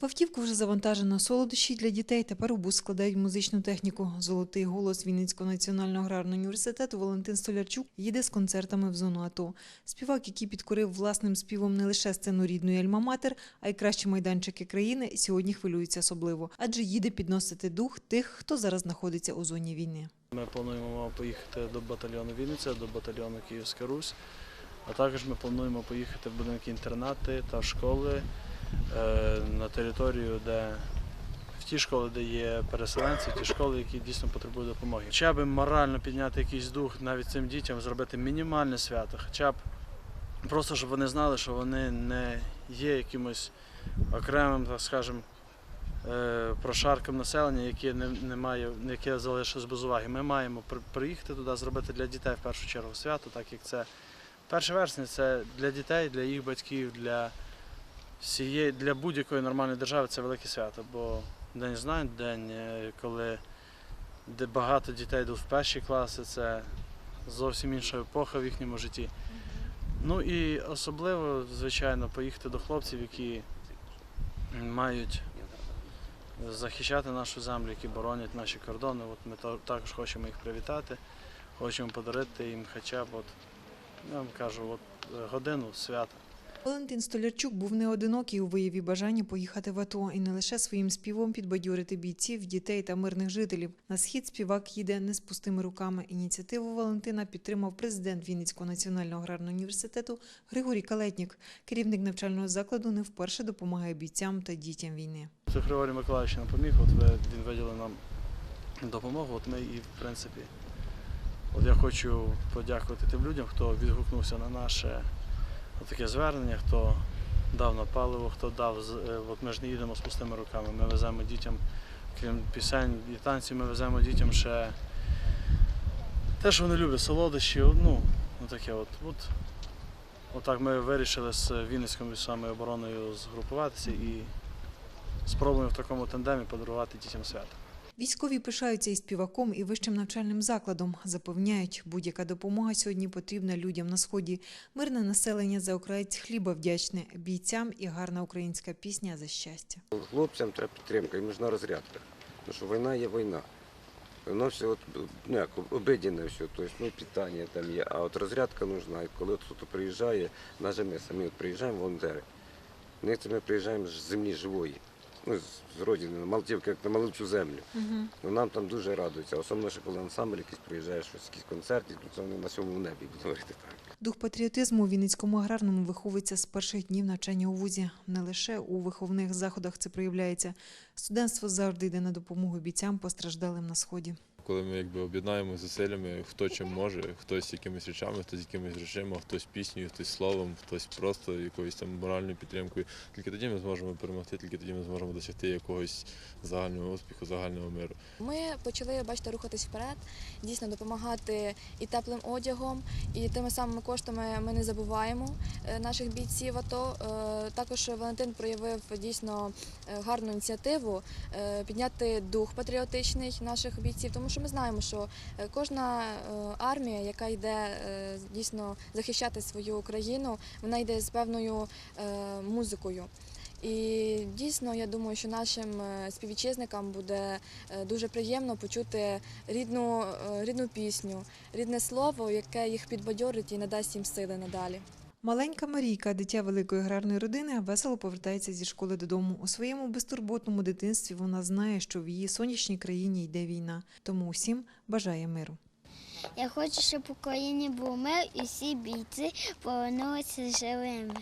В автівку вже завантажено солодощі для дітей. Тепер у бус складають музичну техніку. Золотий голос Вінницького національного аграрного університету Валентин Столярчук їде з концертами в зону АТО. Співак, який підкорив власним співом не лише сцену рідної Альма-Матер, а й кращі майданчики країни, сьогодні хвилюється особливо, адже їде підносити дух тих, хто зараз знаходиться у зоні війни. Ми плануємо поїхати до батальйону Вінниця, до батальйону Київська Русь. А також ми плануємо поїхати в будинки інтернати та школи на територію, де в ті школи, де є переселенці, в ті школи, які дійсно потребують допомоги. Хоча б морально підняти якийсь дух навіть цим дітям, зробити мінімальне свято, хоча б просто щоб вони знали, що вони не є якимось окремим, так скажемо, е, прошарком населення, яке не, не має, яке залишилось без уваги. Ми маємо приїхати туди, зробити для дітей в першу чергу свято, так як це 1 вересня це для дітей, для їх батьків, для для будь-якої нормальної держави це велике свято. Бо День знань, день, е, коли де багато дітей йдуть в перші класи, це зовсім інша епоха в їхньому житті. Ну і особливо, звичайно, поїхати до хлопців, які мають захищати нашу землю, які боронять наші кордони. От ми також хочемо їх привітати, хочемо подарити їм хоча б, от, я вам кажу, от, е, годину свята. Валентин Столярчук був не одинокий у вияві бажання поїхати в АТО і не лише своїм співом підбадьорити бійців, дітей та мирних жителів. На схід співак їде не з пустими руками. Ініціативу Валентина підтримав президент Вінницького національного аграрного університету Григорій Калетнік. Керівник навчального закладу не вперше допомагає бійцям та дітям війни. Це Григорій Миколаївич нам поміг, от він виділив нам допомогу, от ми і в принципі. От я хочу подякувати тим людям, хто відгукнувся на наше таке звернення, хто дав на паливо, хто дав. е, От ми ж не їдемо з пустими руками. Ми веземо дітям, крім пісень і танців, ми веземо дітям ще те, що вони люблять, солодощі, ну, таке от. от. Отак ми вирішили з Вінницькою самою обороною згрупуватися і спробуємо в такому тандемі подарувати дітям свято. Військові пишаються і співаком, і вищим навчальним закладом. Запевняють, будь-яка допомога сьогодні потрібна людям на сході. Мирне населення за окраєць хліба вдячне бійцям і гарна українська пісня за щастя. Хлопцям треба підтримка і нужна розрядка. Тому що війна є війна. Воно все от, ну, як, обидіне все, тобто, ну, питання там є, а от розрядка нужна. І коли от хтось приїжджає, навіть ми самі от приїжджаємо, волонтери. Ми приїжджаємо з землі живої, ну, з- родини, на Малтівки, як на малючу землю. Ну, нам там дуже радуються, особливо, що коли ансамбль якийсь приїжджає, щось, якісь концерти, то це вони на сьомому небі, будемо говорити так. Дух патріотизму у Вінницькому аграрному виховується з перших днів навчання у вузі. Не лише у виховних заходах це проявляється. Студентство завжди йде на допомогу бійцям постраждалим на сході. Коли ми якби об'єднаємо зусиллями, хто чим може, хтось якимись речами, хтось якимись речами, хтось піснею, хтось словом, хтось просто якоюсь там моральною підтримкою. Тільки тоді ми зможемо перемогти, тільки тоді ми зможемо досягти якогось загального успіху, загального миру. Ми почали, бачите, рухатись вперед, дійсно допомагати і теплим одягом, і тими самими коштами ми не забуваємо е, наших бійців. АТО. Е, також Валентин проявив дійсно е, гарну ініціативу підняти дух патріотичний наших бійців, тому що ми знаємо, що е, кожна е, армія, яка йде е, дійсно захищати свою країну, вона йде з певною музикою. І дійсно, я думаю, що нашим співвітчизникам буде дуже приємно почути рідну, рідну пісню, рідне слово, яке їх підбадьорить і надасть їм сили надалі. Маленька Марійка, дитя великої аграрної родини, весело повертається зі школи додому. У своєму безтурботному дитинстві вона знає, що в її сонячній країні йде війна, тому усім бажає миру. Я хочу, щоб в Україні був мир і всі бійці повернулися живими.